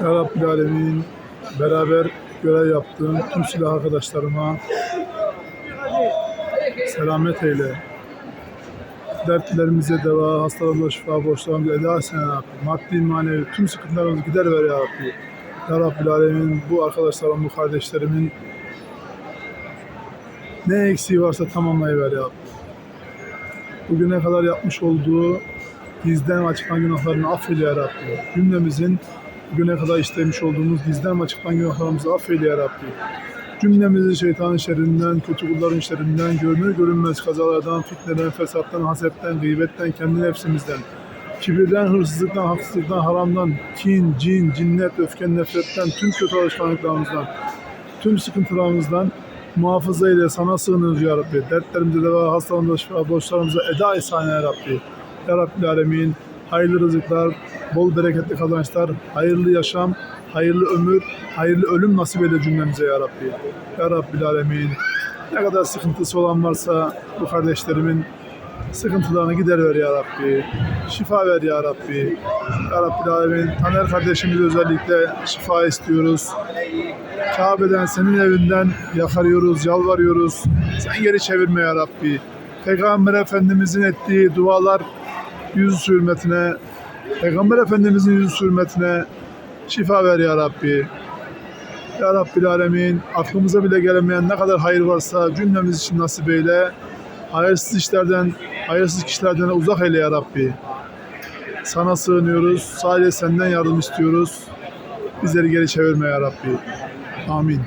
Ya Rabbil Alemin beraber görev yaptığım tüm silah arkadaşlarıma selamet eyle. Dertlerimize deva, hastalarımıza şifa, borçlarımıza eda etsin ya. Maddi, manevi tüm sıkıntılarımızı gider ver ya Rabbi. Ya Rabbil Alemin bu arkadaşlarım, bu kardeşlerimin ne eksiği varsa tamamlayıver ya Rabbi. Bugüne kadar yapmış olduğu gizden ve açıktan günahlarını affeyle ya Rabbi. Cümlemizin bugüne kadar işlemiş olduğumuz gizden ve açıktan günahlarımızı affeyle ya Rabbi. Cümlemizi şeytanın şerrinden, kötü kulların şerrinden, görünür görünmez kazalardan, fitneden, fesattan, hasetten, gıybetten, kendi nefsimizden, kibirden, hırsızlıktan, haksızlıktan, haramdan, kin, cin, cinnet, öfken, nefretten, tüm kötü alışkanlıklarımızdan, tüm sıkıntılarımızdan muhafaza ile sana sığınırız ya Rabbi. Dertlerimize deva, hastalarımıza şifa, borçlarımıza eda ihsan ya Rabbi. Ya Rabbi Alemin, hayırlı rızıklar, bol bereketli kazançlar, hayırlı yaşam, hayırlı ömür, hayırlı ölüm nasip eyle cümlemize ya Rabbi. Ya Rabbi Alemin, ne kadar sıkıntısı olan varsa bu kardeşlerimin sıkıntılarını gider ver ya Rabbi. Şifa ver ya Rabbi. Ya Rabbi Alemin, Taner kardeşimiz özellikle şifa istiyoruz. Kabe'den senin evinden yakarıyoruz, yalvarıyoruz. Sen geri çevirme ya Rabbi. Peygamber Efendimizin ettiği dualar yüz hürmetine, Peygamber Efendimizin yüz hürmetine şifa ver ya Rabbi. Ya Rabbil Alemin, aklımıza bile gelemeyen ne kadar hayır varsa cümlemiz için nasip eyle. Hayırsız işlerden, hayırsız kişilerden uzak eyle ya Rabbi. Sana sığınıyoruz, sadece senden yardım istiyoruz. Bizleri geri çevirme ya Rabbi. Amin.